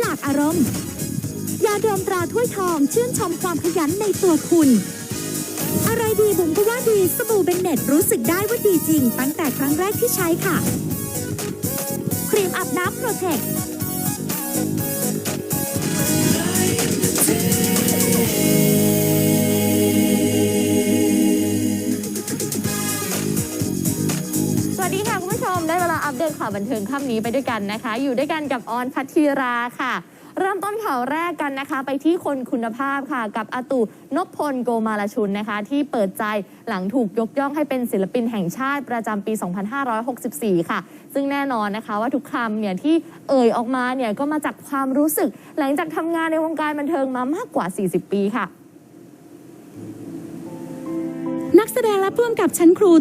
หลากอารมณ์ ยาดมตราถ้วยทองชื่นชมความขยันในตัวคุณ อะไรดีบุ๋มก็ว่าดีสบู่เบนเน็ตรู้สึกได้ว่าดีจริง ตั้งแต่ครั้งแรกที่ใช้ค่ะ ครีมอาบน้ำโปรเทค ข่าวบันเทิงค่ำนี้ไปด้วยกันนะคะ อยู่ด้วยกันกับออนพัทธีราค่ะ เริ่มต้นข่าวแรกกันนะคะ ไปที่คนคุณภาพค่ะ กับอาตุนพพลโกมาลชุนนะคะ ที่เปิดใจหลังถูกยกย่องให้เป็นศิลปินแห่งชาติประจำปี 2564 ค่ะ ซึ่งแน่นอนนะคะว่าทุกคำเนี่ยที่เอ่ยออกมาเนี่ยก็มาจากความรู้สึก หลังจากทำงานในวงการบันเทิงมามากกว่า 40 ปีค่ะ นักแสดงและพ่วงกับชั้นครู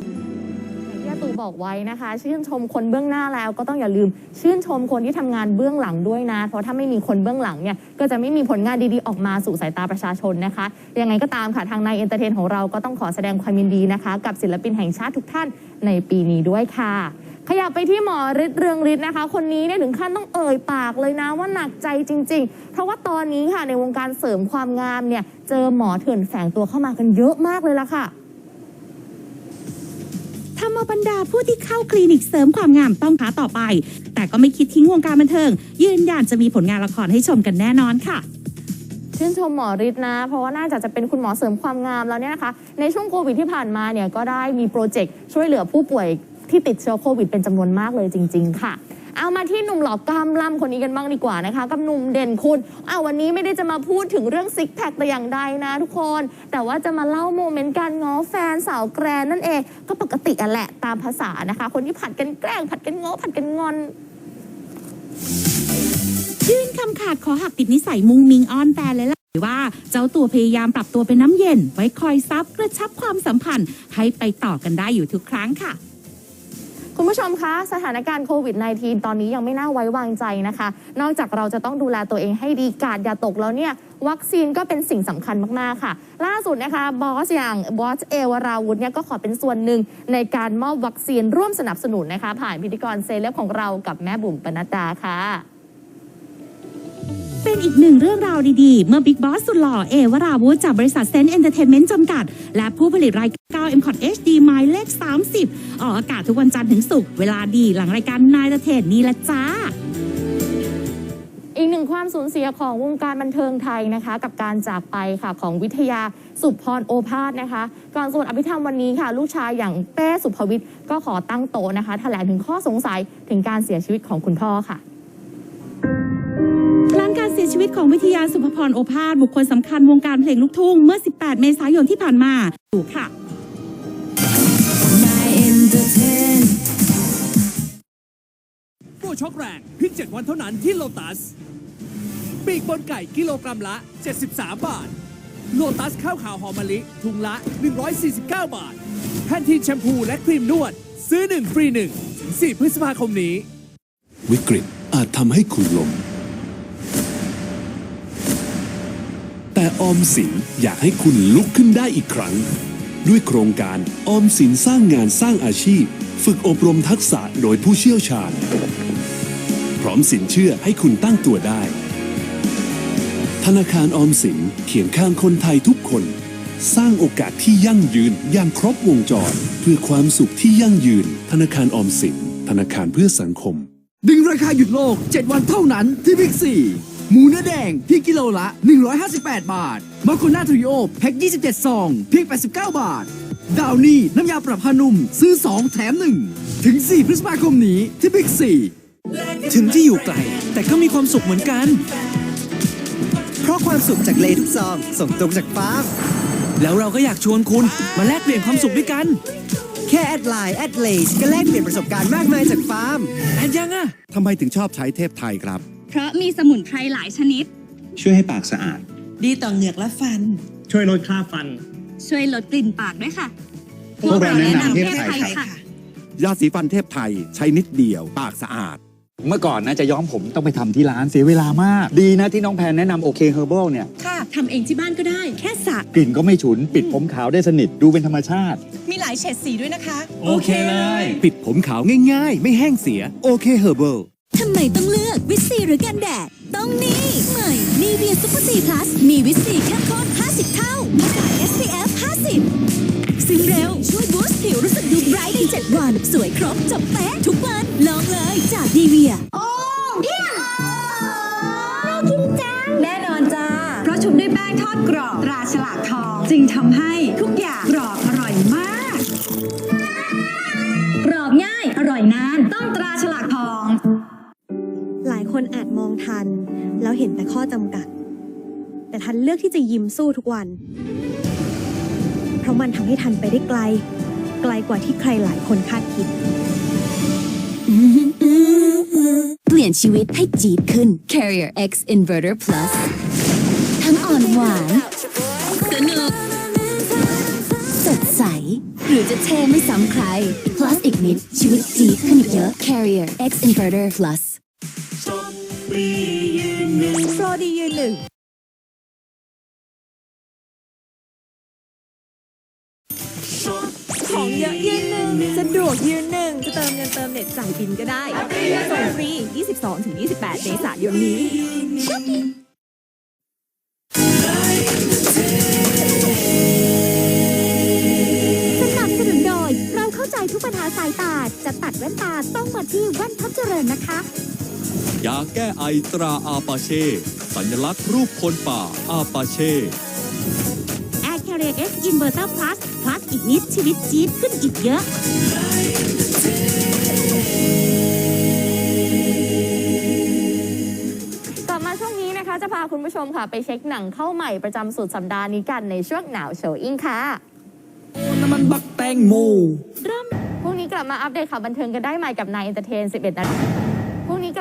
ตูบอกไว้นะคะ ชื่นชมคนเบื้องหน้าแล้วก็ต้องอย่าลืม ชื่นชมคนที่ทำงานเบื้องหลังด้วยนะ เพราะถ้าไม่มีคนเบื้องหลังเนี่ยก็จะไม่มีผลงานดีๆออกมาสู่สายตาประชาชนนะคะ ยังไงก็ตามค่ะ ทางนายเอนเตอร์เทนของเราก็ต้องขอแสดงความยินดีนะคะ กับศิลปินแห่งชาติทุกท่านในปีนี้ด้วยค่ะขยับไปที่หมอฤทธิ์เรืองฤทธิ์นะคะ คนนี้เนี่ยถึงขั้นต้องเอ่ยปากเลยนะว่าหนักใจจริง ๆ เพราะว่าตอนนี้ค่ะในวงการเสริมความงามเนี่ยเจอหมอเถื่อนแฝงตัวเข้ามากันเยอะมากเลยละค่ะ บรรดาผู้ที่เข้าคลินิกเสริมความงามต้องขาต่อไป แต่ก็ไม่คิดทิ้งวงการบันเทิง ยืนยันจะมีผลงานละครให้ชมกันแน่นอนค่ะชื่นชมหมอฤทธิ์นะ เพราะว่าน่าจะจะเป็นคุณหมอเสริมความงามแล้วเนี่ยนะคะ ในช่วงโควิดที่ผ่านมาเนี่ยก็ได้มีโปรเจกต์ช่วยเหลือผู้ป่วยที่ติดเชื้อโควิดเป็นจำนวนมากเลยจริง ๆ ค่ะ เอามาที่หนุ่มหล่อกล้ามล่ำคนนี้กันบ้างดีกว่านะคะ กับหนุ่มเด่นคุณเอาวันนี้ไม่ได้จะมาพูดถึงเรื่องซิกแพคแต่อย่างใดนะทุกคน แต่ว่าจะมาเล่าโมเมนต์การง้อแฟนสาวแกรนนั่นเอง ก็ปกติอะแหละตามภาษานะคะ คนที่ผัดกันแกล้งผัดกันง้อผัดกันงอนยื่นคำขาดขอหักติดนิสัยมุงมิงอ้อนแฟนเลยล่ะว่าเจ้าตัวพยายามปรับตัวเป็นน้ำเย็น ไว้คอยซับกระชับความสัมพันธ์ให้ไปต่อกันได้อยู่ทุกครั้งค่ะ คุณผู้ชมคะสถานการณ์โควิด -19 ตอนนี้ยังไม่น่าไว้วางใจนะคะ นอกจากเราจะต้องดูแลตัวเองให้ดีกาดอย่าตกแล้วเนี่ยวัคซีนก็เป็นสิ่งสำคัญมาก ๆ ค่ะ ล่าสุดนะคะบอสอย่างบอสเอวราวุธเนี่ยก็ขอเป็นส่วนหนึ่งในการมอบวัคซีนร่วมสนับสนุนนะคะ ผ่านพิธีกรเซเลบของเรากับแม่บุ๋มปนัดดาค่ะ เป็นอีกหนึ่งเรื่องราวดีๆ เมื่อบิ๊กบอสสุดหล่อเอวราวุธจากบริษัทเซนต์เอนเตอร์เทนเมนต์จำกัด และผู้ผลิตรายการ9 m c o t HD หมายเลข 30 ออกอากาศทุกวันจันทร์ถึงศุกร์เวลาดีหลังรายการนายเทศนี่ละจ้าอีกหนึ่งความสูญเสียของวงการบันเทิงไทยนะคะ กับการจากไปค่ะของวิทยาสุพรโอภาสนะคะ ก่อนสวดอภิธรรมวันนี้ค่ะ ลูกชายอย่างเป้สุภวิทย์ก็ขอตั้งโต๊ะนะคะแถลงถึงข้อสงสัยถึงการเสียชีวิตของคุณพ่อค่ะ การเสียชีวิตของวิทยาสุภพรโอภาสบุคคลสำคัญวงการเพลงลูกทุ่ง เมื่อ 18 เมษายนที่ผ่านมาดูค่ะโปรช็อกแรงเพียง7วันเท่านั้นที่โลตัส ปีกบนไก่กิโลกรัมละ 73 บาท โลตัสข้าวขาวหอมมะลิ ถุงละ 149 บาท แพนทีนแชมพูและครีมนวด ซื้อ 1 ฟรี1ถึง4พฤษภาคมนี้ วิกฤตอาจทำให้คุณล้ม แต่ออมสินอยากให้คุณลุกขึ้นได้อีกครั้ง ด้วยโครงการออมสินสร้างงานสร้างอาชีพ ฝึกอบรมทักษะโดยผู้เชี่ยวชาญ พร้อมสินเชื่อให้คุณตั้งตัวได้ ธนาคารออมสินเคียงข้างคนไทยทุกคน สร้างโอกาสที่ยั่งยืนอย่างครบวงจร เพื่อความสุขที่ยั่งยืน ธนาคารออมสินธนาคารเพื่อสังคม ดึงราคาหยุดโลก 7 วันเท่านั้นที่บิ๊กซี หมูเนื้อแดงเพียงกิโลละ 158 บาทมาโคน่าทริโอแพ็ค27ซองเพียง 89 บาท ดาวนี่น้ำยาปรับผ้านุ่มซื้อ 2 แถม 1 ถึง 4 พฤษภาคมนี้ที่บิ๊กซีถึงที่อยู่ไกล แต่ก็มีความสุขเหมือนกัน เพราะความสุขจากเลทุกซองส่งตรงจากฟาร์มแล้วเราก็อยากชวนคุณมาแลกเปลี่ยนความสุขด้วยกัน แค่แอดไลน์แอดเลสก็แลกเปลี่ยนประสบการณ์มากมายจากฟาร์ม แอดยังอะ ทำไมถึงชอบใช้เทพไทยครับ เพราะมีสมุนไพรหลายชนิด ช่วยให้ปากสะอาด ดีต่อเหงือกและฟัน ช่วยลดค่าฟัน ช่วยลดกลิ่นปากด้วยค่ะ พวกเราแนะนำเทพไทยค่ะ ยาสีฟันเทพไทยใช้นิดเดียวปากสะอาด เมื่อก่อนนะจะย้อมผมต้องไปทำที่ร้านเสียเวลามาก ดีนะที่น้องแพนแนะนำโอเคเฮอร์เบิลเนี่ย ค่ะทำเองที่บ้านก็ได้ แค่สระกลิ่นก็ไม่ฉุน ปิดผมขาวได้สนิทดูเป็นธรรมชาติ มีหลายเฉดสีด้วยนะคะ โอเคเลย ปิดผมขาวง่ายๆ ไม่แห้งเสีย โอเคเฮอร์เบิล ทำไมต้องเลือก วิตซีหรือกันแดดต้องนี่ใหม่นีเวียซุปเปอร์ซีพลัสมีวิตซีเข้มข้น50 เท่าและสาร SPF 50 ซึ่งเร็ว ช่วยบูสต์ผิวรู้สึกดูไบรท์ใน 7 วัน สวยครบจบเป๊ะทุกวัน ลองเลยจากนีเวีย โอ้เพียน่ากินจังแน่นอนจ้า เพราะชุบด้วยแป้งทอดกรอบตราฉลากทองจึงทำให้ทุกอย่างกรอบอร่อยมาก กรอบง่ายอร่อยนานต้องตราฉลากทองหลาย คนอาจมองทัน แล้วเห็นแต่ข้อจำกัด แต่ทันเลือกที่จะยิ้มสู้ทุกวัน เพราะมันทำให้ทันไปได้ไกล ไกลกว่าที่ใครหลายคนคาดคิด เปลี่ยนชีวิตให้จี๊ดขึ้น Carrier X Inverter Plus ทั้งอ่อนหวานสนุกสดใส หรือจะเท่ไม่ซ้ำใคร Plus อีกนิดชีวิตจี๊ดขึ้นอีกเยอะ Carrier X Inverter Plus โปรดียืนหนึ่งของเยอะยืนหนึ่งสะดวกยืนหนึ่งจะเติมเงินเติมเน็ตจ่ายบินก็ได้ส่งฟรี 22-28 เมษายนนี้สนับสนุนโดย เราเข้าใจทุกปัญหาสายตา จะตัดแว่นตาต้องมาที่แว่นท็อปเจริญนะคะ ยาแก้ไอตราอาปาเช่ สัญลักษณ์รูปคนป่าอาปาเช่ Air Carrier X Inverter Plus Plus อีกนิดชีวิตจี๊ดขึ้นอีกเยอะ กลับมาช่วงนี้นะคะ จะพาคุณผู้ชมค่ะ ไปเช็คหนังเข้าใหม่ประจำสุดสัปดาห์นี้กันในช่วงหนาวโชว์อิงค่ะน้ำมันบักแตงโมพรุ่งนี้กลับมาอัปเดตข่าวบันเทิงกันได้ใหม่กับนายเอนเตอร์เทน 11นาฬิกาพรุ่งนี้ก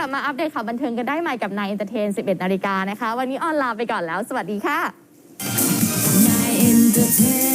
ลับมาอัปเดตข่าวบันเทิงกันได้ใหม่กับนายเอนเตอร์เทน 11 นาฬิกานะคะ วันนี้ออนลาไปก่อนแล้ว สวัสดีค่ะ Night